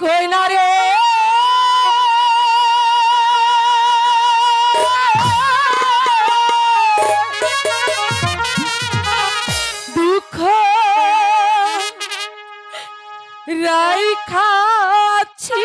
কইনা রে। দুঃখ রাই খাচ্ছি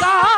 三